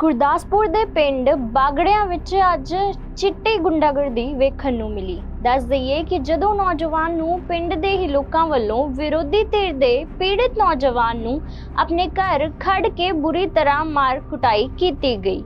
ਗੁਰਦਾਸਪੁਰ ਦੇ ਪਿੰਡ ਬਾਗੜਿਆਂ ਵਿੱਚ ਅੱਜ ਚਿੱਟੀ ਗੁੰਡਾਗਰਦੀ ਵੇਖਣ ਨੂੰ ਮਿਲੀ। ਦੱਸ ਦਈਏ ਕਿ ਜਦੋਂ ਨੌਜਵਾਨ ਨੂੰ ਪਿੰਡ ਦੇ ਹੀ ਲੋਕਾਂ ਵੱਲੋਂ ਵਿਰੋਧੀ ਧਿਰ ਦੇ ਪੀੜਿਤ ਨੌਜਵਾਨ ਨੂੰ ਆਪਣੇ ਘਰ ਖੜ ਕੇ ਬੁਰੀ ਤਰ੍ਹਾਂ ਮਾਰ ਕੁਟਾਈ ਕੀਤੀ ਗਈ।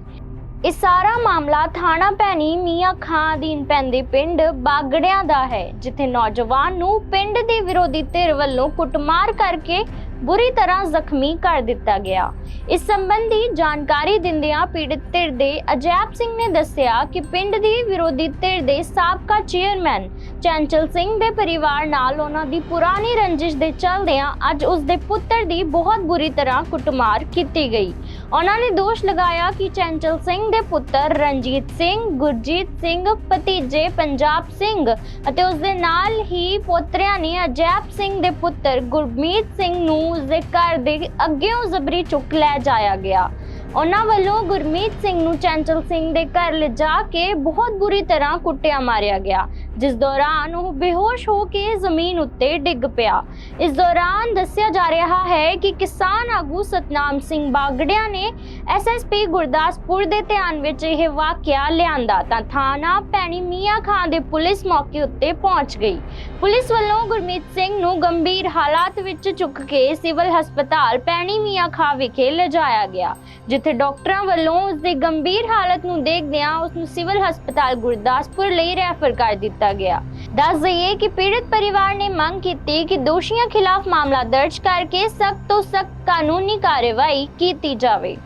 ਇਹ ਸਾਰਾ ਮਾਮਲਾ ਥਾਣਾ ਪੈਣੀ ਮੀਆਂ ਖਾਂ ਅਧੀਨ ਪੈਂਦੇ ਪਿੰਡ ਬਾਗੜਿਆਂ ਦਾ ਹੈ, ਜਿੱਥੇ ਨੌਜਵਾਨ ਨੂੰ ਪਿੰਡ ਦੇ ਵਿਰੋਧੀ ਧਿਰ ਵੱਲੋਂ ਕੁੱਟਮਾਰ ਕਰਕੇ ਬੁਰੀ ਤਰ੍ਹਾਂ ਜ਼ਖਮੀ ਕਰ ਦਿੱਤਾ ਗਿਆ। ਇਸ ਸੰਬੰਧੀ ਜਾਣਕਾਰੀ ਦਿੰਦਿਆਂ ਪੀੜਤ ਧਿਰ ਦੇ ਅਜੈਬ ਸਿੰਘ ਨੇ ਦੱਸਿਆ ਕਿ ਪਿੰਡ ਦੀ ਵਿਰੋਧੀ ਧਿਰ ਦੇ ਸਾਬਕਾ ਚੇਅਰਮੈਨ ਚੰਚਲ ਸਿੰਘ ਦੇ ਪਰਿਵਾਰ ਨਾਲ ਉਹਨਾਂ ਦੀ ਪੁਰਾਣੀ ਰੰਜਿਸ਼ ਦੇ ਚੱਲਦਿਆਂ ਅੱਜ ਉਸ ਦੇ ਪੁੱਤਰ ਦੀ ਬਹੁਤ ਬੁਰੀ ਤਰ੍ਹਾਂ ਕੁੱਟਮਾਰ ਕੀਤੀ ਗਈ। ਉਹਨਾਂ ਨੇ ਦੋਸ਼ ਲਗਾਇਆ ਕਿ ਚੰਚਲ ਸਿੰਘ ਦੇ ਪੁੱਤਰ ਰਣਜੀਤ ਸਿੰਘ, ਗੁਰਜੀਤ ਸਿੰਘ, ਭਤੀਜੇ ਪੰਜਾਬ ਸਿੰਘ ਅਤੇ ਉਸ ਦੇ ਨਾਲ ਹੀ ਪੋਤਰਿਆਂ ਨੇ ਅਜੈਬ ਸਿੰਘ ਦੇ ਪੁੱਤਰ ਗੁਰਮੀਤ ਸਿੰਘ ਨੂੰ ਉਸ ਦੇ ਘਰ ਦੇ ਅੱਗੇੋਂ ਜ਼ਬਰੀ ਚੁੱਕ ਲੈ ਜਾਇਆ ਗਿਆ। ਉਹਨਾਂ ਵੱਲੋਂ ਗੁਰਮੀਤ ਸਿੰਘ ਨੂੰ ਚੰਚਲ ਸਿੰਘ ਦੇ ਘਰ ਲਿਜਾ ਕੇ ਬਹੁਤ ਬੁਰੀ ਤਰ੍ਹਾਂ ਕੁੱਟਿਆ ਮਾਰਿਆ ਗਿਆ। ਜਿਸ ਦੌਰਾਨ ਉਹ ਬੇਹੋਸ਼ ਹੋ ਕੇ ਜ਼ਮੀਨ ਉੱਤੇ ਡਿੱਗ ਪਿਆ। ਇਸ ਦੌਰਾਨ ਦੱਸਿਆ ਜਾ ਰਿਹਾ ਹੈ ਕਿ ਕਿਸਾਨ ਆਗੂ ਸਤਨਾਮ ਸਿੰਘ ਬਾਗੜਿਆ ਨੇ ਐਸਐਸਪੀ ਗੁਰਦਾਸਪੁਰ ਦੇ ਧਿਆਨ ਵਿੱਚ ਇਹ ਵਾਕਿਆ ਲਿਆਂਦਾ ਤਾਂ ਥਾਣਾ ਪੈਣੀ ਮੀਆਂ ਖਾਂ ਦੇ ਪੁਲਿਸ ਮੌਕੇ ਉੱਤੇ ਪਹੁੰਚ ਗਈ। ਪੁਲਿਸ ਵੱਲੋਂ ਗੁਰਮੀਤ ਸਿੰਘ ਨੂੰ ਗੰਭੀਰ ਹਾਲਾਤ ਵਿੱਚ ਚੁੱਕ ਕੇ ਸਿਵਲ ਹਸਪਤਾਲ ਪੈਣੀ ਮੀਆਂ ਖਾਂ ਵਿਖੇ ਲਿਜਾਇਆ ਗਿਆ, ਜਿੱਥੇ ਡਾਕਟਰਾਂ ਵੱਲੋਂ ਉਸ ਦੀ ਗੰਭੀਰ ਹਾਲਤ ਨੂੰ ਦੇਖਦਿਆਂ ਉਸ ਨੂੰ ਸਿਵਲ ਹਸਪਤਾਲ ਗੁਰਦਾਸਪੁਰ ਲਈ ਰੈਫਰ ਕਰ ਦਿੱਤਾ ਗਿਆ। ਦੱਸ ਦਈਏ ਕਿ ਪੀੜਤ ਪਰਿਵਾਰ ਨੇ ਮੰਗ ਕੀਤੀ ਕਿ ਦੋਸ਼ੀਆਂ ਖਿਲਾਫ ਮਾਮਲਾ ਦਰਜ ਕਰਕੇ ਸਖਤ ਤੋਂ ਸਖਤ ਕਾਨੂੰਨੀ ਕਾਰਵਾਈ ਕੀਤੀ ਜਾਵੇ।